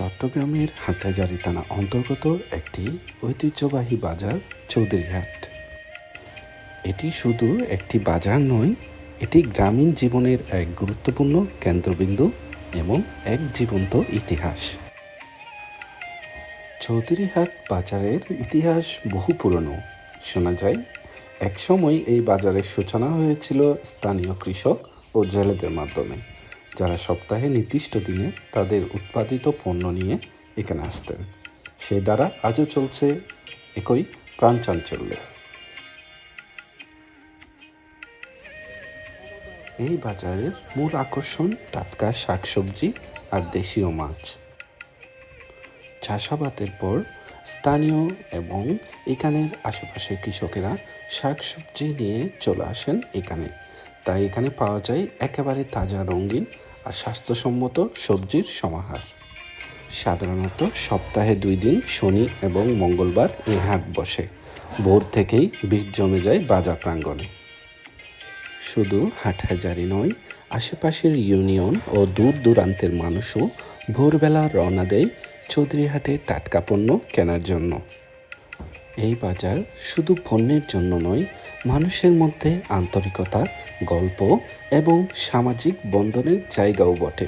চট্টগ্রামের হাটহাজারী থানা অন্তর্গত একটি ঐতিহ্যবাহী বাজার চৌধুরীহাট। এটি শুধু একটি বাজার নয়, এটি গ্রামীণ জীবনের এক গুরুত্বপূর্ণ কেন্দ্রবিন্দু এবং এক জীবন্ত ইতিহাস। চৌধুরীহাট বাজারের ইতিহাস বহু পুরনো। শোনা যায়, একসময় এই বাজারের সূচনা হয়েছিল স্থানীয় কৃষক ও জেলেদের মাধ্যমে। যারা সপ্তাহে নির্দিষ্ট দিনে তাদের উৎপাদিত পণ্য নিয়ে এখানে আসতেন। সে দ্বারা আজও চলছে একই প্রাণচাঞ্চল্যে এই বাজারের মূল আকর্ষণ টাটকা শাকসবজি আর দেশীয় মাছ। চাষাবাদের পর স্থানীয় এবং এখানের আশেপাশের কৃষকেরা শাকসবজি নিয়ে চলে আসেন এখানে। তাই এখানে পাওয়া যায় একেবারে তাজা রঙিন আর স্বাস্থ্যসম্মত সবজির সমাহার। সাধারণত সপ্তাহে দুই দিন শনি এবং মঙ্গলবার এই হাট বসে। ভোর থেকেই ভিড় জমে যায় বাজার প্রাঙ্গণে। শুধু হাটহাজারি নয়, আশেপাশের ইউনিয়ন ও দূর দূরান্তের মানুষও ভোরবেলা রওনা দেয় চৌধুরীহাটে টাটকা পণ্য কেনার জন্য। এই বাজার শুধু পণ্যের জন্য নয় মানুষের মধ্যে আন্তরিকতা গল্প এবং সামাজিক বন্ধনের জায়গাও বটে।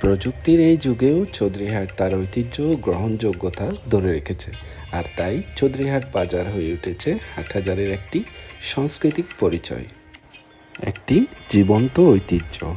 প্রযুক্তির এই যুগেও চৌধুরীহাট তার ঐতিহ্য গ্রহণযোগ্যতা ধরে রেখেছে আর তাই চৌধুরীহাট বাজার হয়ে উঠেছে হাট হাজারের একটি সাংস্কৃতিক পরিচয়, একটি জীবন্ত ঐতিহ্য।